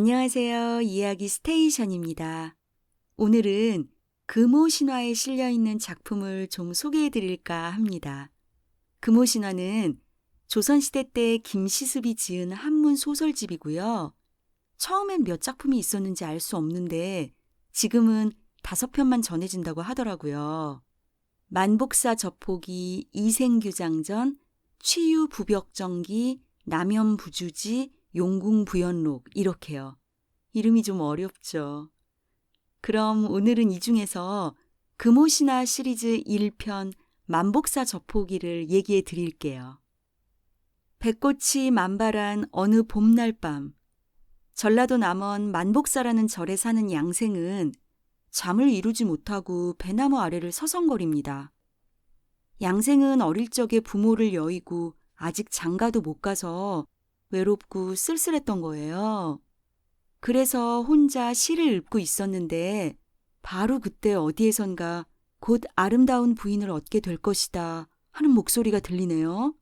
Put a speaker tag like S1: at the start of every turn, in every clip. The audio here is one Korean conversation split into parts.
S1: 안녕하세요. 이야기 스테이션입니다. 오늘은 금오 신화에 실려 있는 작품을 좀 소개해 드릴까 합니다. 금오 신화는 조선시대 때 김시습이 지은 한문 소설집이고요. 처음엔 몇 작품이 있었는지 알 수 없는데 지금은 다섯 편만 전해진다고 하더라고요. 만복사 접폭이, 이생규장전, 취유부벽정기, 남현부주지, 용궁부연록 이렇게요. 이름이 좀 어렵죠. 그럼 오늘은 이 중에서 금오신화 시리즈 1편 만복사 접호기를 얘기해 드릴게요. 백꽃이 만발한 어느 봄날 밤 전라도 남원 만복사라는 절에 사는 양생은 잠을 이루지 못하고 배나무 아래를 서성거립니다. 양생은 어릴 적에 부모를 여의고 아직 장가도 못 가서 외롭고 쓸쓸했던 거예요. 그래서 혼자 시를 읊고 있었는데 바로 그때 어디에선가 곧 아름다운 부인을 얻게 될 것이다 하는 목소리가 들리네요.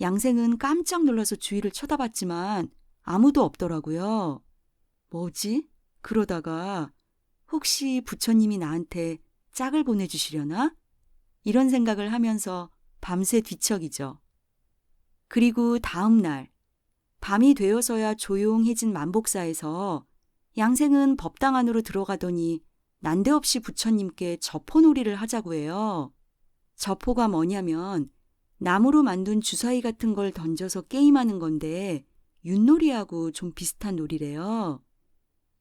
S1: 양생은 깜짝 놀라서 주위를 쳐다봤지만 아무도 없더라고요. 뭐지? 그러다가 혹시 부처님이 나한테 짝을 보내주시려나? 이런 생각을 하면서 밤새 뒤척이죠. 그리고 다음 날, 밤이 되어서야 조용해진 만복사에서 양생은 법당 안으로 들어가더니 난데없이 부처님께 저포놀이를 하자고 해요. 저포가 뭐냐면 나무로 만든 주사위 같은 걸 던져서 게임하는 건데 윷놀이하고 좀 비슷한 놀이래요.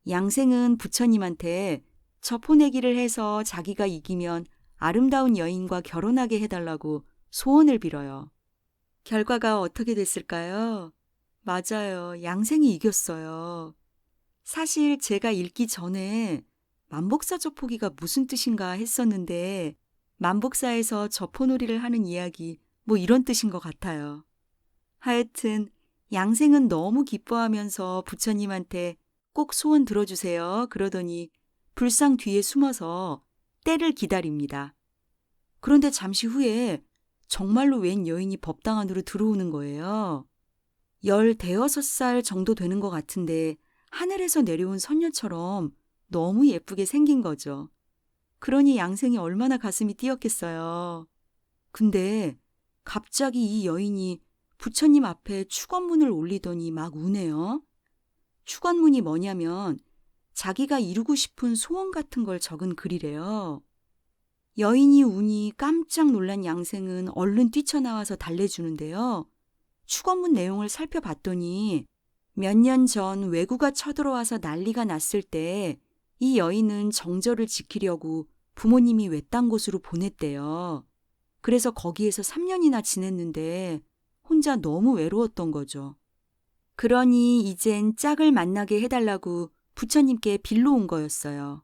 S1: 양생은 부처님한테 저포내기를 해서 자기가 이기면 아름다운 여인과 결혼하게 해달라고 소원을 빌어요. 결과가 어떻게 됐을까요? 맞아요. 양생이 이겼어요. 사실 제가 읽기 전에 만복사 저포기가 무슨 뜻인가 했었는데 만복사에서 저포놀이를 하는 이야기 뭐 이런 뜻인 것 같아요. 하여튼 양생은 너무 기뻐하면서 부처님한테 꼭 소원 들어주세요. 그러더니 불상 뒤에 숨어서 때를 기다립니다. 그런데 잠시 후에 정말로 웬 여인이 법당 안으로 들어오는 거예요. 열 대여섯 살 정도 되는 것 같은데 하늘에서 내려온 선녀처럼 너무 예쁘게 생긴 거죠. 그러니 양생이 얼마나 가슴이 뛰었겠어요. 근데 갑자기 이 여인이 부처님 앞에 축원문을 올리더니 막 우네요. 축원문이 뭐냐면 자기가 이루고 싶은 소원 같은 걸 적은 글이래요. 여인이 우니 깜짝 놀란 양생은 얼른 뛰쳐나와서 달래주는데요. 축원문 내용을 살펴봤더니 몇 년 전 외구가 쳐들어와서 난리가 났을 때 이 여인은 정절을 지키려고 부모님이 외딴 곳으로 보냈대요. 그래서 거기에서 3년이나 지냈는데 혼자 너무 외로웠던 거죠. 그러니 이젠 짝을 만나게 해달라고 부처님께 빌러온 거였어요.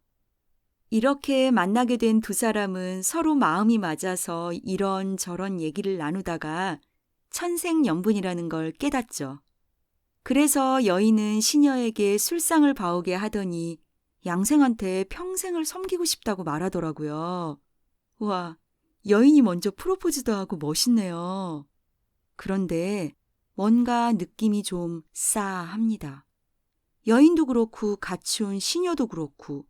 S1: 이렇게 만나게 된 두 사람은 서로 마음이 맞아서 이런저런 얘기를 나누다가 천생연분이라는 걸 깨닫죠. 그래서 여인은 시녀에게 술상을 봐오게 하더니 양생한테 평생을 섬기고 싶다고 말하더라고요. 와, 여인이 먼저 프로포즈도 하고 멋있네요. 그런데 뭔가 느낌이 좀 싸합니다. 여인도 그렇고 온 시녀도 그렇고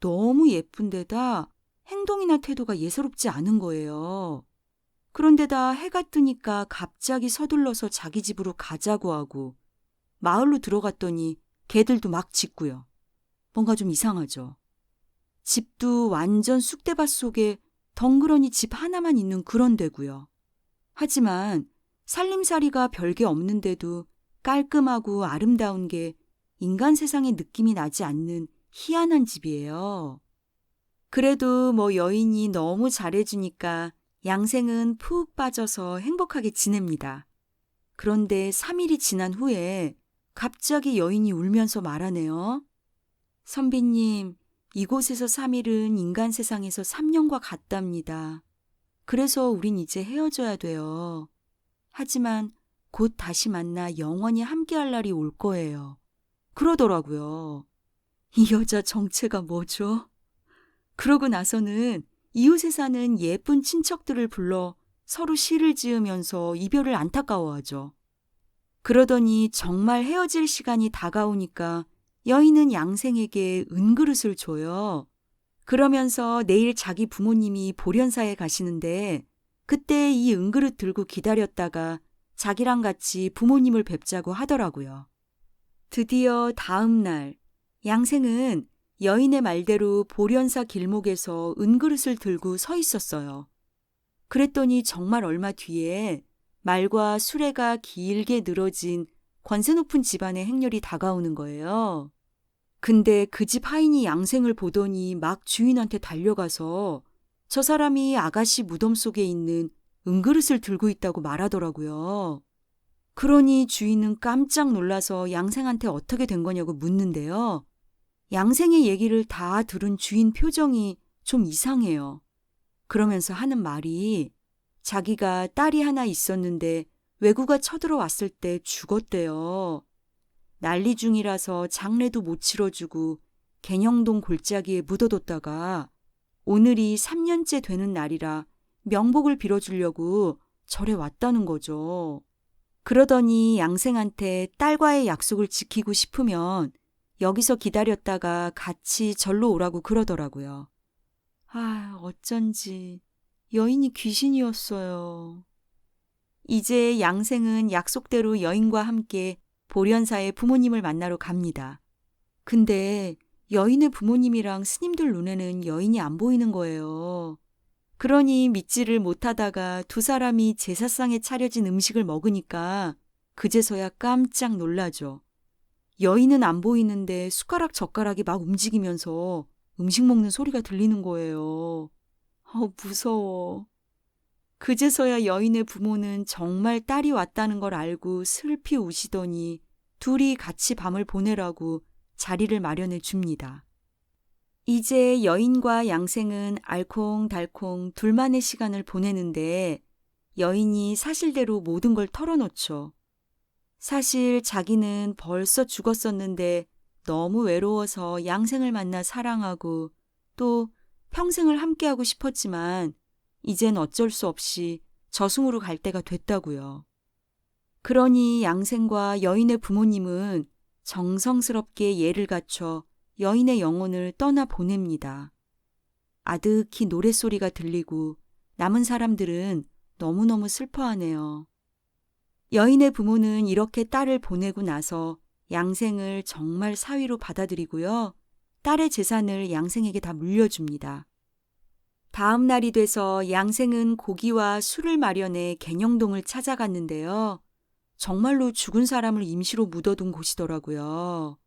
S1: 너무 예쁜 데다 행동이나 태도가 예사롭지 않은 거예요. 그런데다 해가 뜨니까 갑자기 서둘러서 자기 집으로 가자고 하고 마을로 들어갔더니 개들도 막 짖고요. 뭔가 좀 이상하죠. 집도 완전 쑥대밭 속에 덩그러니 집 하나만 있는 그런 데고요. 하지만 살림살이가 별게 없는데도 깔끔하고 아름다운 게 인간 세상의 느낌이 나지 않는 희한한 집이에요. 그래도 뭐 여인이 너무 잘해주니까 양생은 푹 빠져서 행복하게 지냅니다. 그런데 3일이 지난 후에 갑자기 여인이 울면서 말하네요. 선비님, 이곳에서 3일은 인간 세상에서 3년과 같답니다. 그래서 우린 이제 헤어져야 돼요. 하지만 곧 다시 만나 영원히 함께할 날이 올 거예요. 그러더라고요. 이 여자 정체가 뭐죠? 그러고 나서는 이웃에 사는 예쁜 친척들을 불러 서로 시를 지으면서 이별을 안타까워하죠. 그러더니 정말 헤어질 시간이 다가오니까 여인은 양생에게 은그릇을 줘요. 그러면서 내일 자기 부모님이 보련사에 가시는데 그때 이 은그릇 들고 기다렸다가 자기랑 같이 부모님을 뵙자고 하더라고요. 드디어 다음 날 양생은 여인의 말대로 보련사 길목에서 은그릇을 들고 서 있었어요. 그랬더니 정말 얼마 뒤에 말과 수레가 길게 늘어진 권세 높은 집안의 행렬이 다가오는 거예요. 근데 그 집 하인이 양생을 보더니 막 주인한테 달려가서 저 사람이 아가씨 무덤 속에 있는 은그릇을 들고 있다고 말하더라고요. 그러니 주인은 깜짝 놀라서 양생한테 어떻게 된 거냐고 묻는데요. 양생의 얘기를 다 들은 주인 표정이 좀 이상해요. 그러면서 하는 말이 자기가 딸이 하나 있었는데 외구가 쳐들어왔을 때 죽었대요. 난리 중이라서 장례도 못 치러주고 개녕동 골짜기에 묻어뒀다가 오늘이 3년째 되는 날이라 명복을 빌어주려고 절에 왔다는 거죠. 그러더니 양생한테 딸과의 약속을 지키고 싶으면 여기서 기다렸다가 같이 절로 오라고 그러더라고요. 아, 어쩐지 여인이 귀신이었어요. 이제 양생은 약속대로 여인과 함께 보련사의 부모님을 만나러 갑니다. 근데 여인의 부모님이랑 스님들 눈에는 여인이 안 보이는 거예요. 그러니 믿지를 못하다가 두 사람이 제사상에 차려진 음식을 먹으니까 그제서야 깜짝 놀라죠. 여인은 안 보이는데 숟가락 젓가락이 막 움직이면서 음식 먹는 소리가 들리는 거예요. 어, 무서워. 그제서야 여인의 부모는 정말 딸이 왔다는 걸 알고 슬피 우시더니 둘이 같이 밤을 보내라고 자리를 마련해 줍니다. 이제 여인과 양생은 알콩달콩 둘만의 시간을 보내는데 여인이 사실대로 모든 걸 털어놓죠. 사실 자기는 벌써 죽었었는데 너무 외로워서 양생을 만나 사랑하고 또 평생을 함께하고 싶었지만 이젠 어쩔 수 없이 저승으로 갈 때가 됐다고요. 그러니 양생과 여인의 부모님은 정성스럽게 예를 갖춰 여인의 영혼을 떠나 보냅니다. 아득히 노랫소리가 들리고 남은 사람들은 너무너무 슬퍼하네요. 여인의 부모는 이렇게 딸을 보내고 나서 양생을 정말 사위로 받아들이고요. 딸의 재산을 양생에게 다 물려줍니다. 다음 날이 돼서 양생은 고기와 술을 마련해 개녕동을 찾아갔는데요. 정말로 죽은 사람을 임시로 묻어둔 곳이더라고요.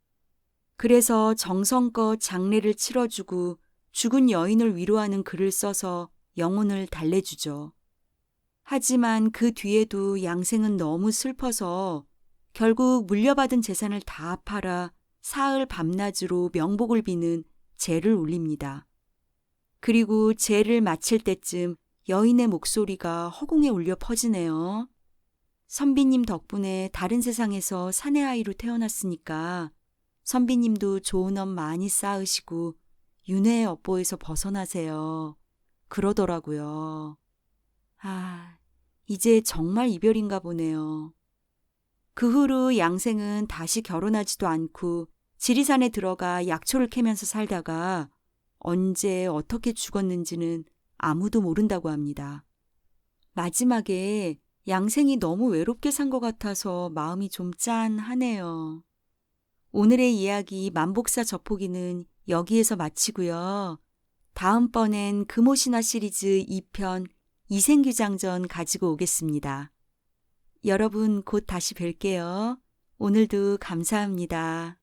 S1: 그래서 정성껏 장례를 치러주고 죽은 여인을 위로하는 글을 써서 영혼을 달래주죠. 하지만 그 뒤에도 양생은 너무 슬퍼서 결국 물려받은 재산을 다 팔아 사흘 밤낮으로 명복을 비는 제를 올립니다. 그리고 제를 마칠 때쯤 여인의 목소리가 허공에 울려 퍼지네요. 선비님 덕분에 다른 세상에서 사내 아이로 태어났으니까 선비님도 좋은 엄 많이 쌓으시고 윤회의 업보에서 벗어나세요. 그러더라고요. 아, 이제 정말 이별인가 보네요. 그 후로 양생은 다시 결혼하지도 않고 지리산에 들어가 약초를 캐면서 살다가 언제 어떻게 죽었는지는 아무도 모른다고 합니다. 마지막에 양생이 너무 외롭게 산 것 같아서 마음이 좀 짠하네요. 오늘의 이야기 만복사 저포기는 여기에서 마치고요. 다음번엔 금오신화 시리즈 2편 이생규장전 가지고 오겠습니다. 여러분 곧 다시 뵐게요. 오늘도 감사합니다.